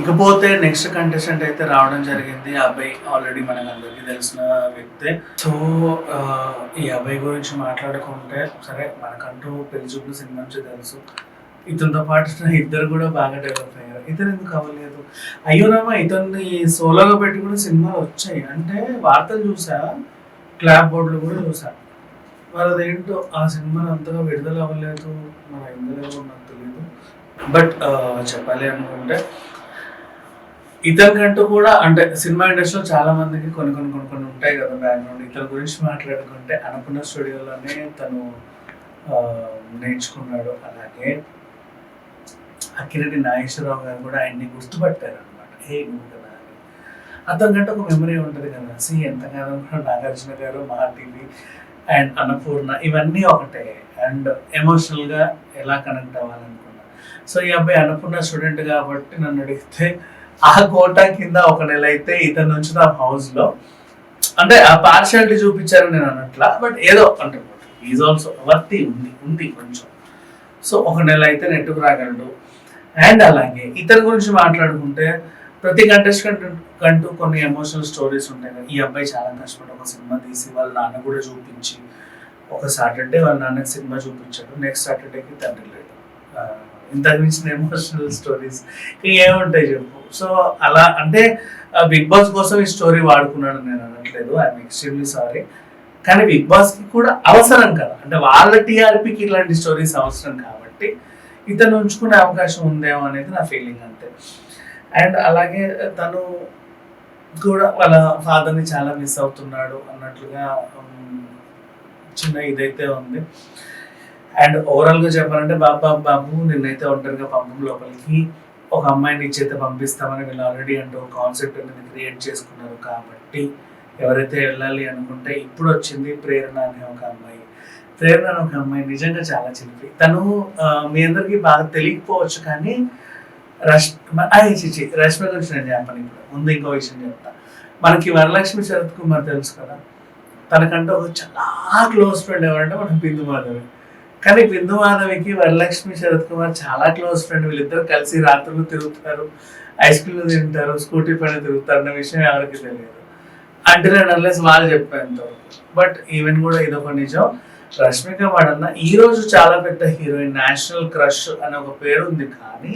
ఇకపోతే next contestant అయితే రావడం జరిగింది. ఆ అబ్బాయి ఆల్రెడీ మనకు అందరికీ తెలిసిన వ్యక్తే. సో ఈ అబ్బాయి గురించి మాట్లాడుకుంటే సరే మనకంటూ పెళ్ళి చూపులు సినిమా నుంచి తెలుసు. ఇతనితో పాటు ఇద్దరు కూడా బాగా డెవలప్ అయ్యారు. ఇతను ఎందుకు అవ్వలేదు? అయ్యో రామా ఇతన్ని సోలోగా పెట్టి కూడా సినిమాలు వచ్చాయి. అంటే వార్తలు చూసా క్లాప్ బోర్డులు కూడా చూసా. మరి అదేంటో ఆ సినిమాలు అంతగా విడుదల అవ్వలేదు. మన ఎందులో నాకు తెలియదు బట్ చెప్పాలి అనుకుంటే ఇతనికంటూ కూడా అంటే సినిమా ఇండస్ట్రీలో చాలా మందికి కొన్ని కొన్ని కొన్ని కొన్ని ఉంటాయి కదా బ్యాక్గ్రౌండ్ ఇతని గురించి మాట్లాడుకుంటే అనుకున్న స్టూడియోలోనే తను నేర్చుకున్నాడు. అలాగే అక్కిరెడ్డి నాగేశ్వరరావు గారు కూడా ఆయన్ని గుర్తుపట్టారు అనమాట హే నువ్వు కదా అని. కంటే ఒక మెమరీ ఉంటుంది కదా. సి ఎంతకాలం కూడా నాగార్జున గారు మహా టీవీ అండ్ అన్నపూర్ణ ఇవన్నీ ఒకటే. అండ్ ఎమోషనల్గా ఎలా కనెక్ట్ అవ్వాలనుకున్నా. సో ఈ అబ్బాయి అన్నపూర్ణ స్టూడెంట్ కాబట్టి నన్ను అడిగితే ఆ కోటా కింద ఒక నెల అయితే ఇతను నుంచి నా హౌస్లో అంటే ఆ పార్షాలిటీ చూపించారు నేను అన్నట్లా బట్ ఏదో అంటే ఈజ్ ఆల్సో వర్తి ఉంది ఉంది కొంచెం. సో ఒక నెల అయితే నెట్టుకు రాగలడు. అండ్ అలాగే ఇతని గురించి మాట్లాడుకుంటే ప్రతి కంటెస్టెంట్ కంటూ కొన్ని ఎమోషనల్ స్టోరీస్ ఉంటాయి కదా. ఈ అబ్బాయి చాలా కష్టపడి ఒక సినిమా తీసి వాళ్ళ నాన్న కూడా చూపించి ఒక సాటర్డే వాళ్ళ నాన్నకి సినిమా చూపించాడు. నెక్స్ట్ సాటర్డేకి తండ్రి లేదు ఇంతకు మించిన ఎమోషనల్ స్టోరీస్ ఏముంటాయి చెప్పు. సో అలా అంటే బిగ్ బాస్ కోసం ఈ స్టోరీ వాడుకున్నాడు నేను అనట్లేదు. ఐఎమ్ ఎక్స్ట్రీమ్లీ సారీ కానీ బిగ్ బాస్కి కూడా అవసరం కదా. అంటే వాళ్ళ టీఆర్పీకి ఇలాంటి స్టోరీస్ అవసరం కాబట్టి ఇతను ఉంచుకునే అవకాశం ఉందేమో అనేది నా ఫీలింగ్ అంతే. అండ్ అలాగే తను కూడా వాళ్ళ ఫాదర్ని చాలా మిస్ అవుతున్నాడు అన్నట్లుగా చిన్న ఇదైతే ఉంది. అండ్ ఓవరాల్గా చెప్పాలంటే బాబా బాబు నిన్నైతే ఒంటరిగా పంపం లోపలికి ఒక అమ్మాయిని ఇచ్చైతే పంపిస్తామని వీళ్ళు ఆల్రెడీ అంటూ ఒక కాన్సెప్ట్ అనేది క్రియేట్ చేసుకున్నారు కాబట్టి ఎవరైతే వెళ్ళాలి అనుకుంటే ఇప్పుడు వచ్చింది ప్రేరణ అనే ఒక అమ్మాయి. ప్రేరణ అనే ఒక అమ్మాయి నిజంగా చాలా చిన్నది తను మీ అందరికీ బాగా తెలియకపోవచ్చు కానీ రష్ చిచి రష్మి గురించి నేను చెప్పను ఇప్పుడు. ముందు ఇంకో విషయం చెప్తా. మనకి వరలక్ష్మి శరత్ కుమార్ తెలుసు కదా? తనకంటే ఒక చాలా క్లోజ్ ఫ్రెండ్ ఎవరంటే మన బిందు మాధవి. కానీ బిందు మాధవికి వరలక్ష్మి శరత్ కుమార్ చాలా క్లోజ్ ఫ్రెండ్. వీళ్ళిద్దరు కలిసి రాత్రులు తిరుగుతారు ఐస్ క్రీమ్లు తింటారు స్కూటీ పైన తిరుగుతారు అన్న విషయం ఎవరికి తెలియదు. అంటే నేను అన్లెస్ వాళ్ళు చెప్పేంత బట్ ఈవెన్ కూడా ఇదొక నిజం. రష్మిక మడన్న ఈ రోజు చాలా పెద్ద హీరోయిన్ నేషనల్ క్రష్ అనే ఒక పేరు ఉంది కానీ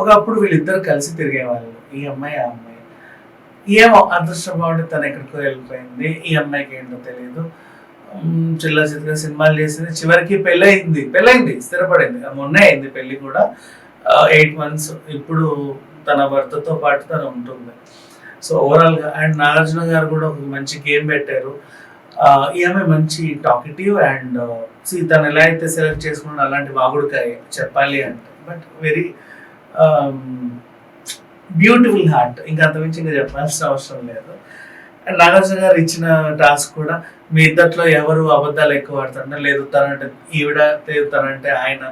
ఒకప్పుడు వీళ్ళిద్దరు కలిసి తిరిగేవాళ్ళు. ఈ అమ్మాయి ఆ అమ్మాయి. ఏమో అదృష్టం బాగుంటే తను ఎక్కడికో వెళ్ళిపోయింది. ఈ అమ్మాయికి ఏంటో తెలియదు చిల్ల చిత్ర సినిమాలు చేసింది. చివరికి పెళ్ళయింది. పెళ్ళయింది. స్థిరపడింది. మొన్న అయింది పెళ్ళి కూడా. ఎయిట్ మంత్స్ ఇప్పుడు తన భర్తతో పాటు తను ఉంటుంది. సో ఓవరాల్గా అండ్ నాగార్జున గారు కూడా ఒక మంచి గేమ్ పెట్టారు. ఈమె ఈ మంచి టాకిటివ్ అండ్ తను ఎలా అయితే సెలెక్ట్ చేసుకున్నాడు అలాంటి వాగుడుకాయ చెప్పాలి అంటే. బట్ వెరీ బ్యూటిఫుల్ హార్ట్ ఇంకా అంతమించి ఇంకా చెప్పాల్సిన అవసరం లేదు. నాగార్జున గారు ఇచ్చిన టాస్క్ కూడా మీ ఇద్దట్లో ఎవరు అబద్ధాలు ఎక్కువ ఆడుతారంటే లేదు తనంటే ఈవిడ లేదు తనంటే ఆయన.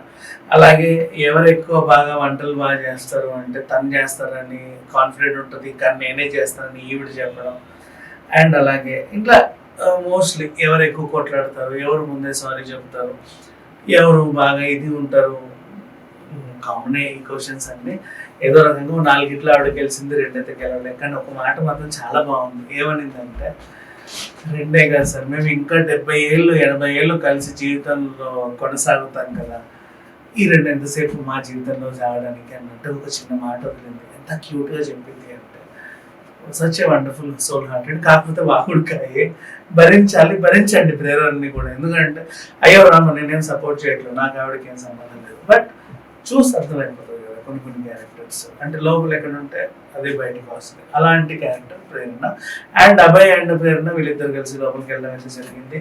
అలాగే ఎవరు ఎక్కువ బాగా వంటలు బాగా చేస్తారు అంటే తను చేస్తారని కాన్ఫిడెంట్ ఉంటుంది కానీ నేనే చేస్తానని ఈవిడ చెప్పడం. అండ్ అలాగే ఇట్లా మోస్ట్లీ ఎవరు ఎక్కువ కొట్లాడతారు ఎవరు ముందే సారీ చెప్తారు ఎవరు బాగా ఇది ఉంటారు కామన్ ఈ క్వశ్చన్స్ అన్ని. ఏదో రకంగా ఓ నాలుగిట్లో ఆవిడ గెలిచింది రెండైతే గెలవలేదు. కానీ ఒక మాట మాత్రం చాలా బాగుంది. ఏమనిందంటే రెండే కదా సార్ మేము ఇంకా డెబ్బై ఏళ్ళు ఎనభై ఏళ్ళు కలిసి జీవితంలో కొనసాగుతాం కదా. ఈ రెండు ఎంతసేపు మా జీవితంలో సాగడానికి అన్నట్టు ఒక చిన్న మాట వదిలింది. ఎంత క్యూట్గా చెప్పింది అంటే such a wonderful soul hearted కాకపోతే వాకుడికాయే భరించాలి భరించండి ప్రేరణని కూడా. ఎందుకంటే అయ్యో రామ నేనేం సపోర్ట్ చేయట్లేదు. నాకు ఆవిడకి ఏం సంబంధం లేదు. బట్ చూసి అర్థమైపోతుంది కదా కొన్ని కొన్ని క్యారెక్టర్స్ అంటే లోపల ఎక్కడ ఉంటే అదే బయటకు వస్తుంది. అలాంటి character Prerana. And Abhay and Prerana వీళ్ళిద్దరు కలిసి లోపలికి వెళ్ళడం అయితే జరిగింది.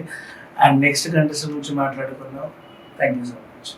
అండ్ నెక్స్ట్ కంటెస్ట్ గురించి మాట్లాడుకుందాం. Thank you so much